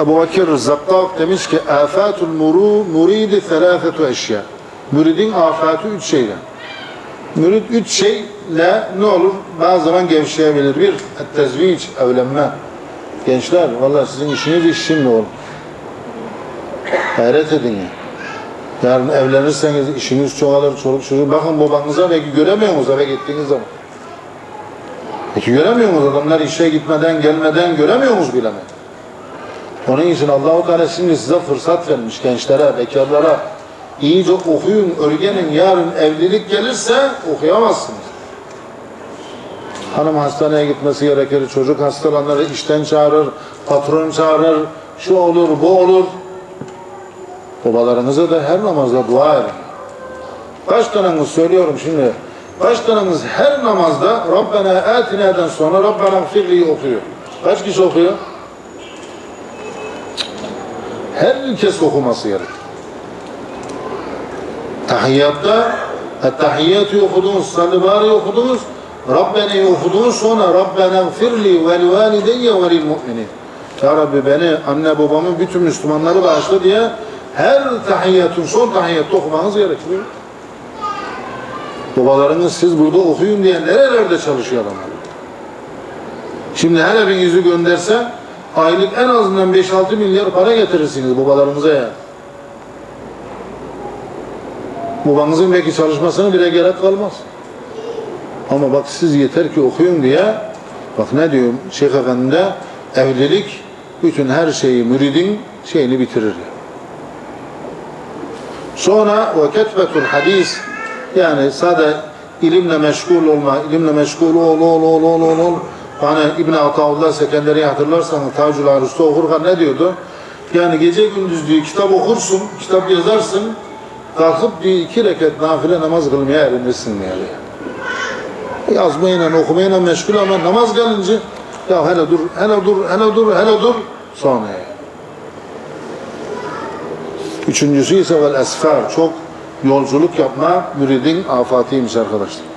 Ebu Bakir Zattak demiş ki afatul muru muridi thelâfetu eşya. Müridin afatı üç şeyle. Mürid üç şeyle ne olur? Bazı zaman gevşeyebilir. Bir, tezviç, evlenme. Gençler, vallahi sizin işiniz iş şimdi oğlum. Hayret edin ya. Yarın evlenirseniz işiniz çoğalır, çoluk çocuk. Bakın babanıza belki göremiyor musunuz eve gittiğiniz zaman? Peki göremiyor musunuz? Adamlar işe gitmeden, gelmeden göremiyor musunuz bile mi? Onun için Allah-u Teala şimdi size fırsat vermiş gençlere, bekarlara. İyice okuyun, örgenin yarın evlilik gelirse okuyamazsınız. Hanım hastaneye gitmesi gerekir, çocuk hastalanır, işten çağırır, patron çağırır, şu olur, bu olur. Babalarınıza da her namazda dua edin. Kaç taneniz söylüyorum şimdi, kaç taneniz her namazda Rabbena atina'dan sonra Rabbena gfirli okuyor. Kaç kişi okuyor? Herkes okuması gerekir. Tahiyyatta Ettehiyyatı okudunuz, salli okudunuz, Rabbeni okudunuz sonra Rabbena gfirli ve li valideyye ve lil mu'minin. Ya Rabbi beni, anne babamı, bütün Müslümanları bağışla diye her tahiyyatın son tahiyyatta okumanız gerekiyor. Babalarınız siz burada okuyun diye nerelerde çalışıyor adamlar? Şimdi her evin yüzü gönderse aylık en azından 5-6 milyar para getirirsiniz babalarınıza ya. Babanızın belki çalışmasını bile gerek kalmaz. Ama bak siz yeter ki okuyun diye bak ne diyor Şeyh Efendi evlilik bütün her şeyi müridin şeyini bitirir. Sonra ve ketbetul hadis yani sade ilimle meşgul olma, ilimle meşgul ol, ol, ol, ol, ol, ol. Hani İbn Ataullah Sekenderi'yi hatırlarsanız Tacül Arus'ta okurken ne diyordu? Yani gece gündüz diyor kitap okursun, kitap yazarsın, kalkıp diyor iki rekat nafile namaz kılmaya erinirsin diyor. Yazmayla, okumayla meşgul ama namaz gelince ya hele dur, hele dur, hele dur, hele dur sonra. Üçüncüsü ise vel esfar. Çok yolculuk yapma müridin afatıymış arkadaşlar.